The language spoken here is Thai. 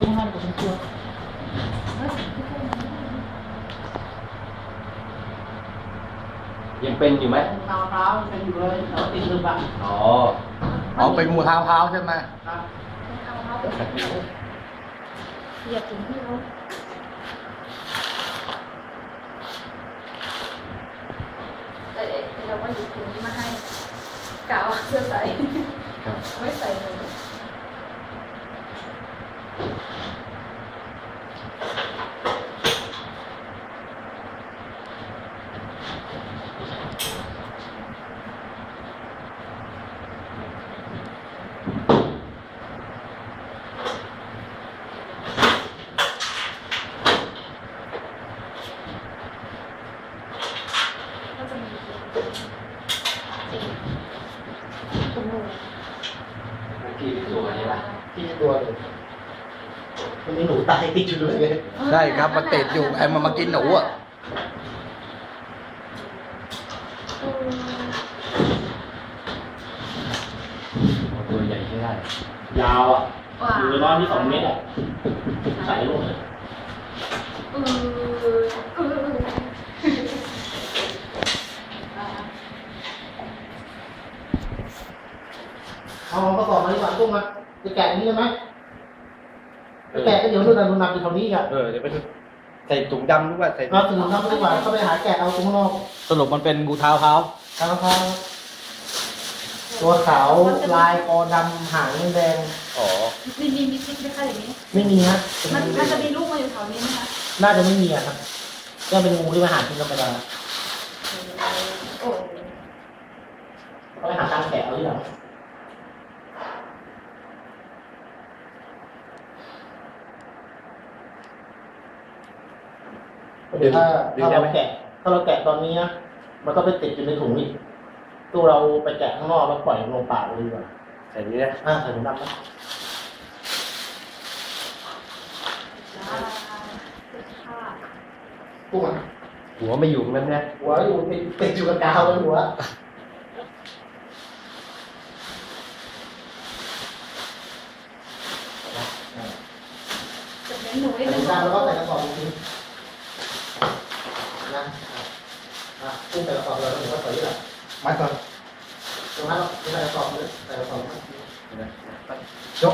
ไม่ห้ามกับตัวยังเป็นอยู่ไหมเท้าเท้าเป็นอยู่เลยแต่ว่าติดลึกอะอ๋อ อ๋อเป็นงูเท้าเท้าใช่ไหม ครับ เอาเท้าไปเหยียบถึงที่เขาแต่เอ๊ะเราก็หยิบถุงนี้มาให้กะว่าจะใส่ ครับ ไม่ใส่เลย ก็จะ กี่ตัวนี้ละที่ตัวเลยมันมีหนูตายติดอยู่เลยใช่ครับมันติดอยู่ไอ้มันมากินหนูอะตัวใหญ่ใช่ได้ยาวอะอยู่ในร้อนที่สองเมตรอะใส่ลูกเลย เออเออ เอาประกอบมาดีกว่าตุ้งมาจะแกะอย่างนี้ได้ไหมจะแกะก็เดี๋ยวดูนะดูนับอยู่แถวนี้อะเออเดี๋ยวไปดูใส่ถุงดำหรือว่าใส่เราถึงนับดีกว่าเข้าไปหาแกะเอาตรงข้างนอกสรุปมันเป็นงูเท้าเท้าทางเขาตัวขาวลายคอดำหางแดงอ๋อมีมีมีคลิปไหมคะอย่างนี้ ไม่มีฮะมันมันจะมีลูกมาอยู่แถวนี้ไหมคะน่าจะไม่มีอะครับก็เป็นงูที่มาหากินธรรมดาโอ้ก็ไปหาตามแกะเอาที่ห ลังถ้าถ้าเราแกะ ถ้าเราแกะตอนนี้นะมันก็ไปติดอยู่ในถุงอีกตัวเราไปแกะข้างนอกแล้วปล่อยลงป่าเลยดีกว่าใส่นี้นะอ่าใส่ถุงดำนะจ้าค่ะปุ๊บอะหัวไม่อยู่งั้นนะหัวอยู่ติดติดอยู่กับกาวเลยหัวจะเน้นหนูนิใส่ดนึถุงงดำแล้วก็ใส่กระสอบจริง ๆนะอะปุ๊บใส่กระสอบเลยแล้ว